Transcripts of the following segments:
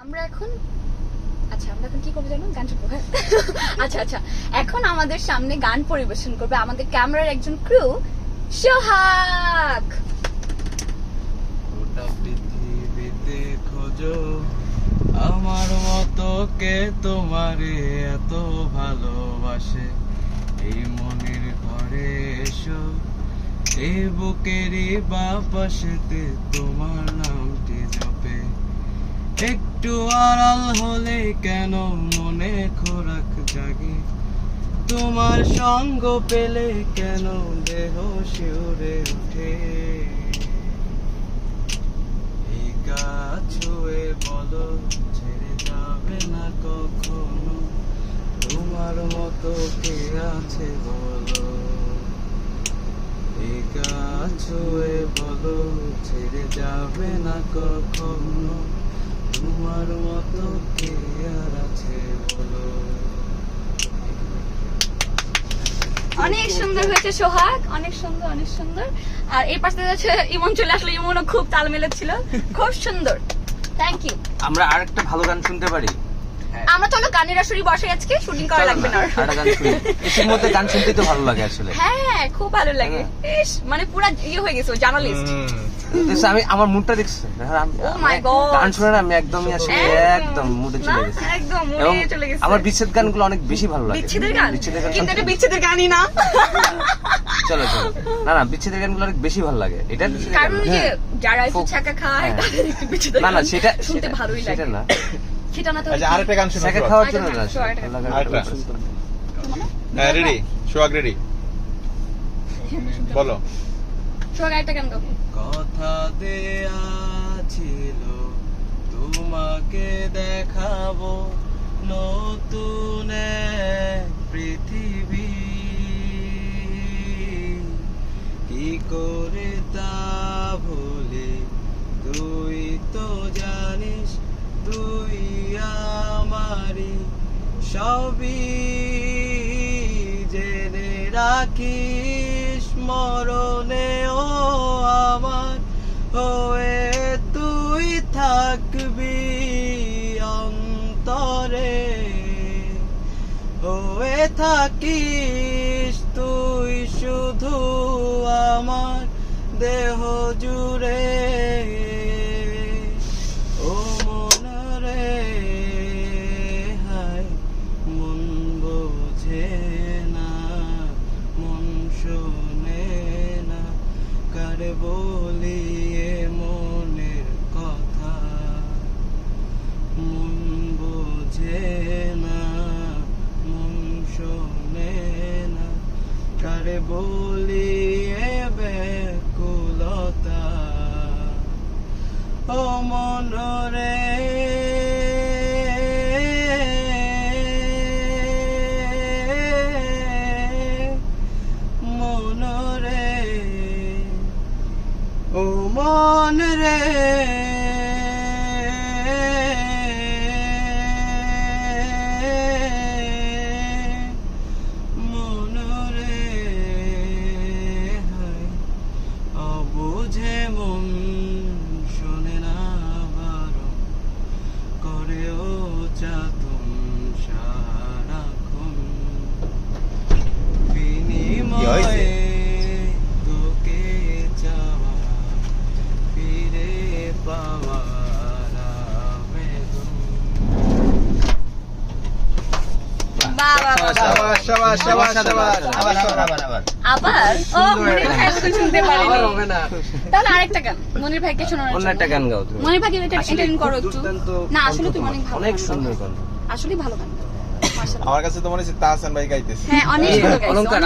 আমরা এখন আচ্ছা আমরা এখন কি করব জানো? গান শুনব হ্যাঁ। আচ্ছা আচ্ছা। এখন আমাদের সামনে গান পরিবেশন করবে আমাদের ক্যামেরার একজন ক্রু সোহাগ। পৃথিবীতে আমার মতো কে তোমারে এত ভালোবাসে? এই মনের ঘরে এসো, এই বুকেরই বাপাশেতে তোমার নামটি জপে। একটু আড়াল হলে কেন মনে খোরাক জাগে? তোমার সঙ্গ পেলে কেন দেহ শিউরে ওঠে? এই ছেড়ে যাবে না কখনো? তোমার মতো কে আছে বলো? এই গাছ ছুঁয়ে বলো, ছেড়ে যাবে না কখনো? তোমার মতো কে আর আছে বলো? অনেক সুন্দর হয়েছে সোহাগ অনেক সুন্দর অনেক সুন্দর। আর এই পাশে হচ্ছে ইমন চলে আসলো ইমনও খুব তাল মেলেছিল। খুব সুন্দর। থ্যাংক ইউ আমরা আরেকটা ভালো গান শুনতে পারি। আমরা চলো গানের আসরি বসে আজকে শুটিং করা লাগবে না আর। গান শুনি। এসির মধ্যে গান শুনতে তো ভালো লাগে আসলে। হ্যাঁ খুব ভালো লাগে। ইস মানে পুরা ইয়ে হয়ে গেছে জার্নালিস্ট আমি আমার মুডটা দেখছ। Oh গান শুনে না আমি একদমই আসলে একদম। মুডে চলে গেছি। এবং মুডে চলে গেছে। আমার বিচ্ছেদ গানগুলো অনেক বেশি ভালো লাগে। বিচ্ছেদের গান? বিচ্ছেদের গান কিন্তু বিচ্ছেদের গানই না। চলো চলো। না না বিচ্ছেদের গানগুলো অনেক বেশি ভালো লাগে। এটা কারণ যে হ্যাঁ। যারা একটু ছাকা খায় হ্যাঁ। তাদের একটু বিচ্ছেদের না না সেটা শুনতে সেটা- ভালোই সেটা লাগে। না। সেটা না তো আচ্ছা আরেকটা গান শোনো সেকে খাওয়ার জন্য না আরেকটা। হ্যাঁ রেডি রেডি। বলো। কথা দেয়া ছিল, তোমাকে দেখাবো নতুন পৃথিবী। কি করে তা ভুলে তুই তো জানিস, তুই আমারি সবই। জেনে রাখিস মরণে থাকিস তুই শুধু আমার দেহ জুড়ে। ও মন রে, হায়, মন বোঝে না, মন শোনে না। কার বলি মনের কথা? মন বোঝে বলিয়ে ব্যাকুলতা। ও মন ভাই গাইতেছে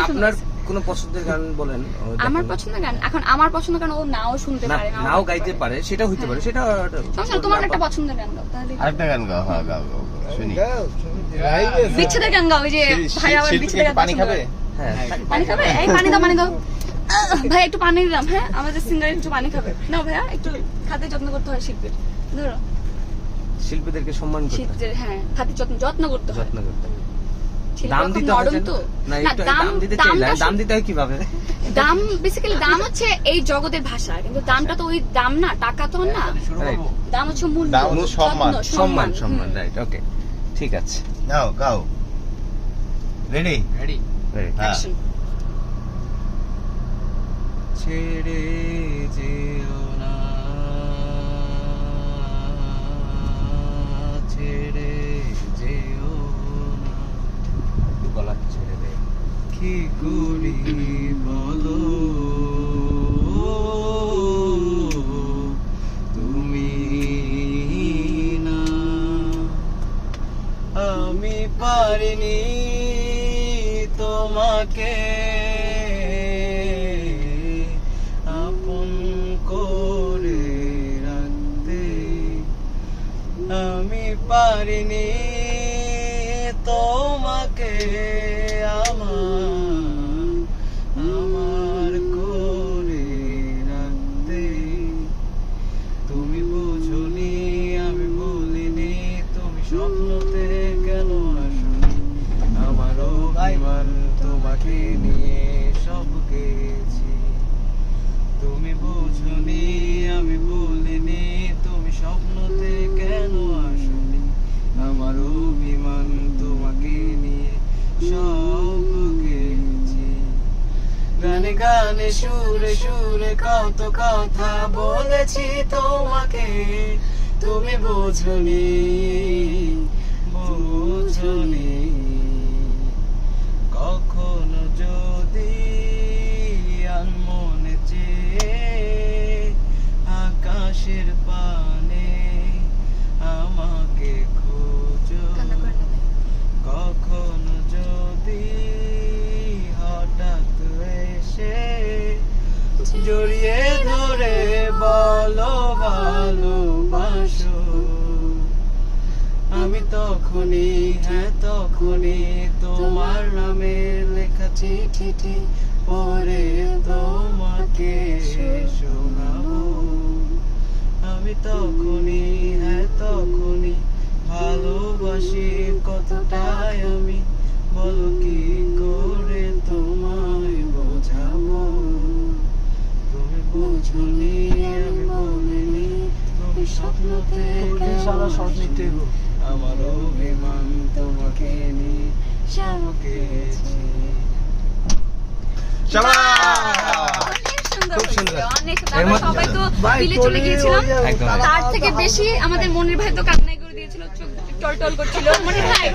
আপনার। কোনো পছন্দের গান বলেন আমার পছন্দের গান এখন আমার পছন্দের গান ও নাও শুনতে পারে নাও গাইতে পারে সেটা হইতে পারে সেটা তোমার একটা পছন্দের গান গাও তাহলে আরেকটা গান গাও হ্যাঁ গাও গাও, শুনি। বিচ্ছেদের গান গাও ওই যে ভাই আবার শিল্পী বিচ্ছেদের গান পানি খাবে? হ্যাঁ পানি খাবে? এই পানি দাও পানি দাও। ভাই একটু পানি দিলাম হ্যাঁ? আমাদের সিঙ্গার একটু পানি খাবে। নাও ভাইয়া একটু খাতে যত্ন করতে হয় শিল্পীর। ধরো। শিল্পীদেরকে সম্মান করতে হয়, হ্যাঁ খাতে যত্ন যত্ন করতে হয়। যত্ন করতে হয়। দাম দিতে হয় না দাম দাম দিতে দামটা দাম দিতে হয় কীভাবে? দাম বেসিক্যালি দাম হচ্ছে এই জগতের ভাষা। কিন্তু দামটা তো ওই দাম না টাকা তো আর না. দাম হচ্ছে মূল্য। সম্মান। সম্মান। সম্মান রাইট ওকে ঠিক আছে। নাও গাও রেডি রেডি ছেড়ে যেও না ছেড়ে যেও না। গলা ছেড়ে দে। কি করি বলো? আমি পারিনি তোমাকে। আপন করে রাখতে আমি পারিনি তোমাকে। গানে সুরে সুরে কত কথা বলেছি তোমাকে। তুমি বোঝনি তখনই হ্যাঁ তখনই তোমার নামে লেখা চিঠিটি পরে তোমাকে শোনাবো। আমি তখনই হ্যাঁ তখনই ভালোবাসি কতটাই আমি বলো কি করে তোমায় বোঝাবো? তুমি বুঝনি আমি বলিনি তুমি স্বপ্ন থেকে সারা স্বপ্নিতে আমার অভিমান তোমাকে নিয়ে সবাই তো চলে গিয়েছিলাম। তার থেকে বেশি আমাদের মনির ভাই তো কান্নাই করে দিয়েছিল চোখ টল টল করছিল মনির ভাই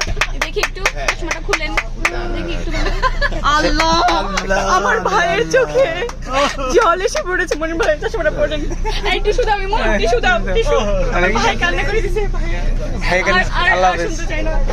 দেখি একটু চশমাটা খুলেন। দেখি একটু। আল্লাহ আমার ভাইয়ের চোখে। জল এসে পড়েছে মনির ভাইয়ের চশমাটা পড়েন এই টিস্যু দাও ইমন টিস্যু দাও টিস্যু। ভাই কান্না করে দিছে ভাই। ভাই কান্না আল্লাহ হাফেজ।